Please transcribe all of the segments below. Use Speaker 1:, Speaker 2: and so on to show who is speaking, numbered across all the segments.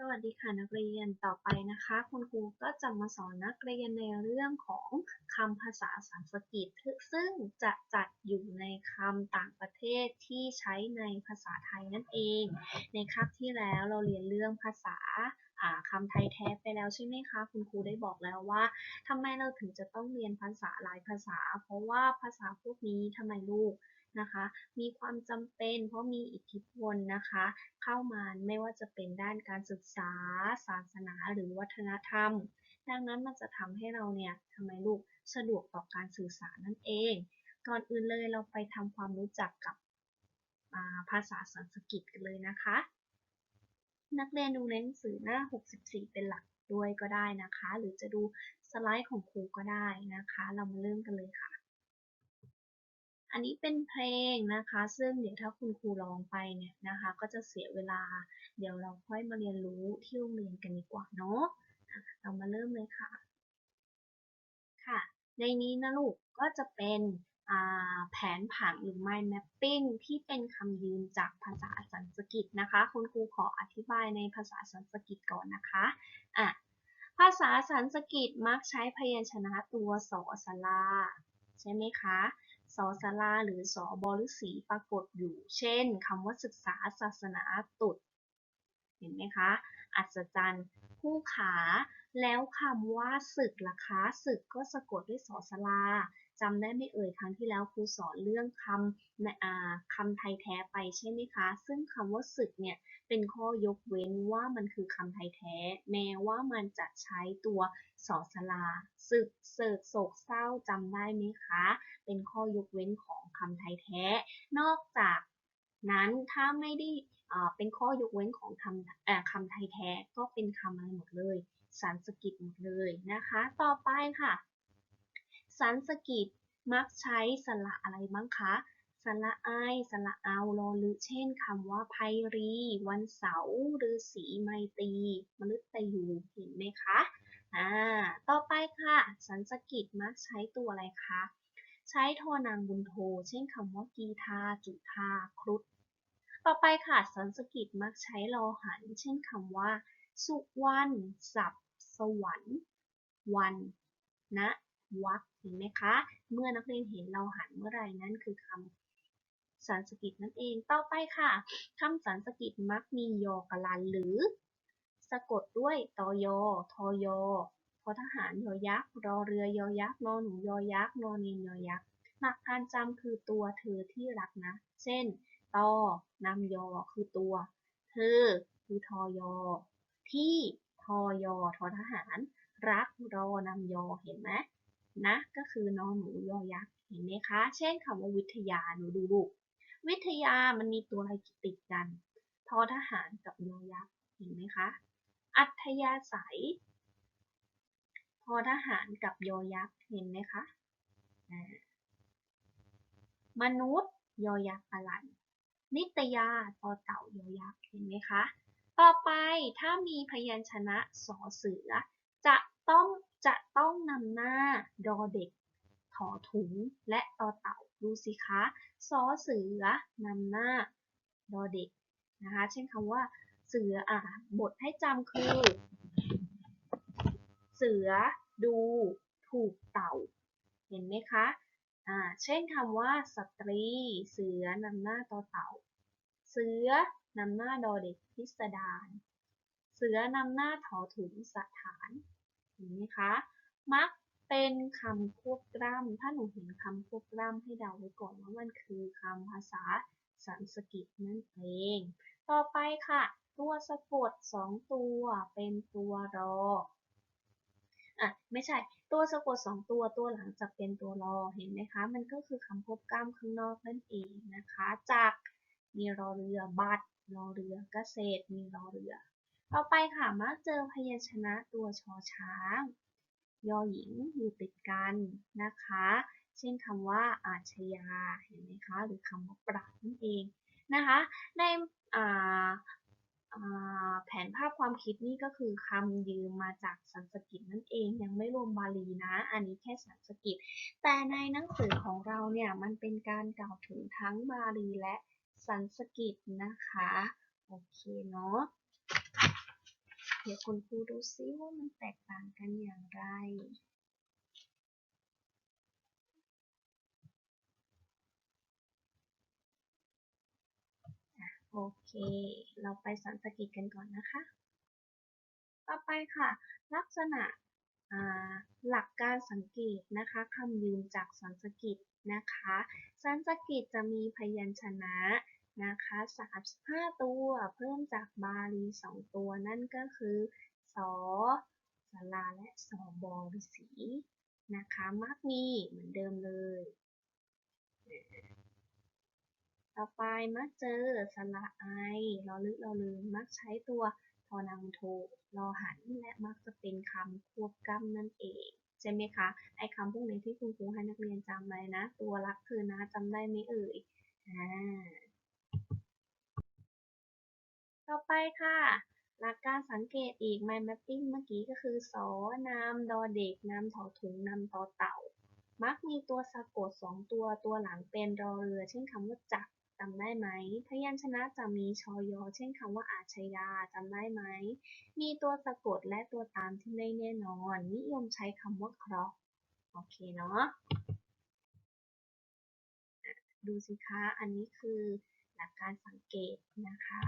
Speaker 1: สวัสดีค่ะนักเรียน ต่อไปนะคะ คุณครูก็จะมาสอนนักเรียนในเรื่องของคำภาษาสันสกฤตซึ่งจะจัดอยู่ในคำต่างประเทศที่ใช้ในภาษาไทยนั่นเอง ในคาบที่แล้วเราเรียนเรื่องภาษาอ่าคำไทยแท้ไปแล้วใช่ไหมคะ คุณครูได้บอกแล้วว่าทำไมเราถึงจะต้องเรียนภาษาหลายภาษา เพราะว่าภาษาพวกนี้ทำไมลูก นะคะ มีความจำเป็นเพราะมีอิทธิพลนะคะ เข้ามาไม่ว่าจะเป็นด้านการศึกษา ศาสนาหรือวัฒนธรรม ดังนั้นมันจะทำให้เราเนี่ยทำไมลูกสะดวกต่อการสื่อสารนั่นเอง ก่อนอื่นเลยเราไปทำความรู้จักกับภาษาสันสกฤตกันเลยนะคะ นักเรียนดูในหนังสือหน้า 64 เป็นหลักด้วยก็ได้นะคะ หรือจะดูสไลด์ของครูก็ได้นะคะ เรามาเริ่มกันเลยค่ะ อันนี้เป็นเพลงนะคะ ซึ่งเดี๋ยวถ้าคุณครูร้องไปเนี่ยนะคะ ก็จะเสียเวลา เดี๋ยวเราค่อยมาเรียนรู้ที่โรงเรียนกันดีกว่าเนาะะเรามาเริ่มเลยค่ะ ค่ะ ในนี้นะลูกก็จะเป็นแผนผังหรือ mind mapping ที่เป็นคำยืมจากภาษาสันสกฤตนะคะ คุณครูขออธิบายในภาษาสันสกฤตก่อนนะคะอะภาษาสันสกฤตมักใช้พยัญชนะตัวสอสลา ใช่ไหมคะ สอสลาหรือสอบอฤษีปรากฏอยู่ เช่นคำว่าศึกษาศาสนาตุดเห็นไหมคะ อัศจรรย์ผู้ขา แล้วคำว่าศึกล่ะคะศึกก็สะกดด้วยสอสลา จำได้ไม่เอ่ยครั้งที่แล้วครูสอนเรื่องคำในอาคำไทยแท้ไปใช่ไหมคะ ซึ่งคำว่าศึกเนี่ยเป็นข้อยกเว้นว่ามันคือคำไทยแท้ แม้ว่ามันจะใช้ตัวสอสลาศึกเสิร์โศกเศร้าจำได้ไหมคะ เป็นข้อยกเว้นของคำไทยแท้ นอกจากนั้นถ้าไม่ได้เป็นข้อยกเว้นของคำคำไทยแท้ก็เป็นคำอะไรหมดเลยสันสกิตหมดเลยนะคะ ต่อไปค่ะ สันสกิตมักใช้สระอะไรบ้างคะ สระไอ สระเอาลอลึเช่นคำว่าไพรี วันเสาร์ฤาษีไมตรีมฤตยู เห็นไหมคะ อ่า ต่อไปค่ะ สันสกิตมักใช้ตัวอะไรคะ ใช้โทนางบุญโท เช่นคำว่ากีทา จุทาครุฑ ต่อไปค่ะ สันสกิตมักใช้ลอหัน เช่นคำว่า สุวรรณสับสวรรค์ วัน นะ วักเห็นไหมคะ เมื่อนักเรียนเห็นเราหันเมื่อไรนั่นคือคำสันสกิตนั่นเอง ต่อไปค่ะคำสันสกิตมักมียอกลันหรือ สะกดด้วยตอยอทอยอพอทหารยอยักษ์รอเรือยอยักษ์นอนหนูยอยักษ์นอนเนนยอยักษ์หลักการจำคือตัวเธอที่รักนะ เช่นตอนำยอคือตัว เธอ คือทอยอ ที่ทอยอทอทหาร รักรอนำยอเห็นไหม นะ ก็คือนอนหนูยอยักษ์เห็นไหมคะ เช่นคำว่าวิทยาหนูดูลูกวิทยามันมีตัวอะไรติดกันทอทหารกับยอยักษ์เห็นไหมคะ อัธยาศัยทอทหารกับยอยักษ์เห็นไหมคะมนุษย์ยอยักษ์อลันนิตยาตอเต่ายอยักษ์เห็นไหมคะ ต่อไปถ้ามีพยัญชนะสอเสือ จะต้อง จะต้องนำหน้าดอเด็กถอถุงและตอเต่าดูสิคะซอเสือนำหน้าดอเด็กนะคะเช่นคำว่า เสืออะบทให้จำคือ เสือดูถูกเต่า เห็นไหมคะอ่าเช่นคำว่า สตรี เสือนำหน้าต่อเต่า เสือนำหน้าดอเด็กพิสดารเสือนำหน้าถอถุงสถาน เห็นไหมคะ มักเป็นคำควบกล้ำถ้าหนูเห็นคำควบกล้ำให้เดาไว้ก่อนว่ามันคือคำภาษาสันสกฤตนั่นเอง ต่อไปค่ะ ตัวสะกดสองตัวเป็นตัวรออะไม่ใช่ตัวสะกดสองตัวตัวหลังจะเป็นตัวรอเห็นไหมคะ มันก็คือคำควบกล้ำข้างนอกนั่นเองนะคะ จากมีรอเรือบัตรรอเรือเกษตรมีรอเรือ ต่อไปค่ะมักเจอพยัญชนะตัวชอช้าง ยอหญิงอยู่ติดกันนะคะ เช่นคำว่าอาชยาเห็นไหมคะ หรือคำว่าปราบนั่นเองนะคะ ในแผนภาพความคิดนี่ก็คือคำยืมมาจากสันสกิตนั่นเองยังไม่รวมบาลีนะ อันนี้แค่สันสกิตแต่ในหนังสือของเราเนี่ยมันเป็นการกล่าวถึงทั้งบาลีและสันสกิตนะคะ โอเคเนาะ ดี๋ยวคุณครูดูซิว่ามันแตกต่างกันอย่างไรโอเค เราไปสันสกิตกันก่อนนะคะ ต่อไปค่ะ ลักษณะหลักการสังเกตนะคะคำยืมจากสันสกิตนะคะ สันสกิตจะมีพยัญชนะ นะคะ 35 ตัวเพิ่มจากบาลี 2 ตัวนั่นก็คือสอสลาและสอบอฤษีนะคะมักมีเหมือนเดิมเลย ต่อไปมักเจอสระไอรอลึกรอลืมมักใช้ตัวทอนางโทรอหันและมักจะเป็นคำควบกล้ำนั่นเองใช่ไหมคะ ไอ้คำพวกนี้ที่คุณครูให้นักเรียนจำไว้นะ ตัวรักเธอนะจำได้ไหมเอ่ย อ่า ต่อไปค่ะ หลักการสังเกตอีก mind mapping เมื่อกี้ก็คือสอนามดอเด็กนามถอถุงนามต่อเต่า มักมีตัวสะกดสองตัวตัวหลังเป็นรอเรือ เช่นคำว่าจักจำได้ไหม พยัญชนะจะมีชอยอ เช่นคำว่าอาชญาจำได้ไหม มีตัวสะกดและตัวตามที่ไม่แน่นอน นิยมใช้คำว่าคราะห์โอเคเนาะอะดูสิคะ อันนี้คือหลักการสังเกตนะคะ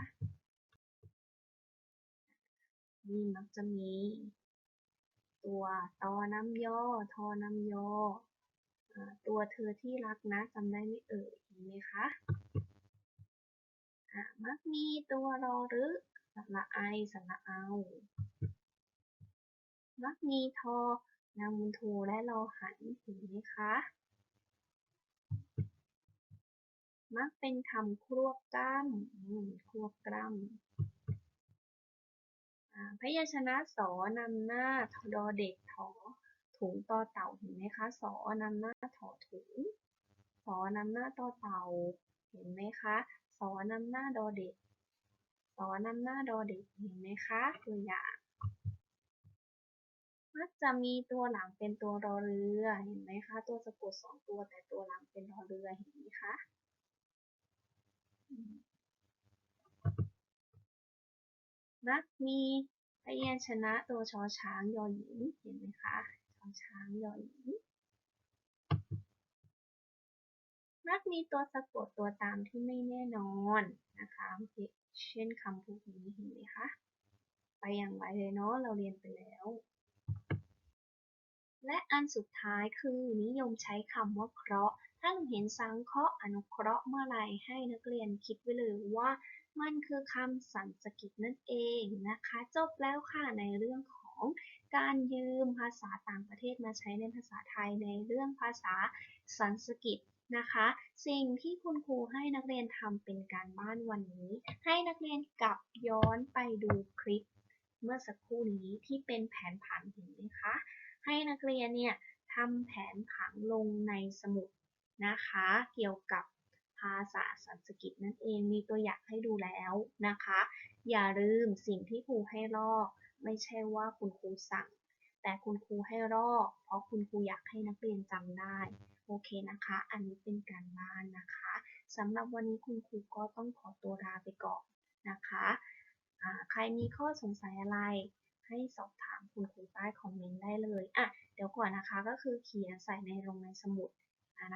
Speaker 1: นี่มักจะมี ตัวตอน้ำย่อทอน้ำย่ออ่าตัวเธอที่รักนะจำได้ไหมเอ่ยเห็นไหมคะมักมีตัวรอรึสระไอสระเอา มักมีทอนางมุนโทและรอหันเห็นไหมคะมักเป็นคำควบกล้ำควบกล้ำ พยัญชนะสอนำหน้าดอเด็กถอถุงต่อเต่าเห็นไหมคะสอนำหน้าถอถุงสอนำหน้าต่อเต่า เห็นไหมคะสอนำหน้าดอเด็กสอนำหน้าดอเด็กเห็นไหมคะตัวอย่างมักจะมีตัวหลังเป็นตัวรอเรือเห็นไหมคะตัวสะกดสองตัวแต่ตัวหลังเป็นรอเรือเห็นไหมคะ อืมมักมีพยัญชนะตัวชอช้างยอหญิงเห็นไหมคะชอช้างยอหญิงมักมีตัวสะกดตัวตามที่ไม่แน่นอนนะคะเช่นคำพวกนี้เห็นไหมคะไปอย่างไรเลยเนาะเราเรียนไปแล้ว และอันสุดท้ายคือนิยมใช้คำว่าเคราะห์ถ้าหนูเห็นสังเคราะห์อนุเคราะห์เมื่อไรให้นักเรียนคิดไว้เลยว่า มันคือคำสันสกิตนั่นเองนะคะ จบแล้วค่ะในเรื่องของการยืมภาษาต่างประเทศมาใช้ในภาษาไทยในเรื่องภาษาสันสกิตนะคะ สิ่งที่คุณครูให้นักเรียนทำเป็นการบ้านวันนี้ ให้นักเรียนกลับย้อนไปดูคลิป เมื่อสักครู่นี้ที่เป็นแผนผังเห็นไหมคะ ให้นักเรียนเนี่ยทำแผนผังลงในสมุดนะคะ เกี่ยวกับ ภาษาสันสกฤตนั่นเองมีตัวอย่างให้ดูแล้วนะคะ อย่าลืมสิ่งที่ครูให้ลอก ไม่ใช่ว่าคุณครูสั่ง แต่คุณครูให้ลอก เพราะคุณครูอยากให้นักเรียนจำได้ โอเคนะคะ อันนี้เป็นการบ้านนะคะสำหรับวันนี้คุณครูก็ต้องขอตัวลาไปก่อนนะคะอ่าใครมีข้อสงสัยอะไรให้สอบถามคุณครูใต้คอมเมนต์ได้เลยอะเดี๋ยวก่อนนะคะก็คือเขียนใส่ในลงในสมุด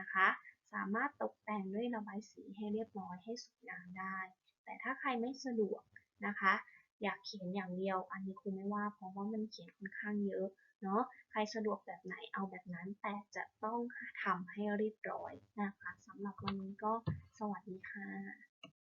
Speaker 1: นะคะ สามารถตกแต่งด้วยระบายสีให้เรียบร้อยให้สวยงามได้ แต่ถ้าใครไม่สะดวกนะคะ อยากเขียนอย่างเดียว อันนี้ครูไม่ว่า เพราะว่ามันเขียนค่อนข้างเยอะเนาะ ใครสะดวกแบบไหนเอาแบบนั้น แต่จะต้องทำให้เรียบร้อยนะคะสำหรับวันนี้ก็สวัสดีค่ะ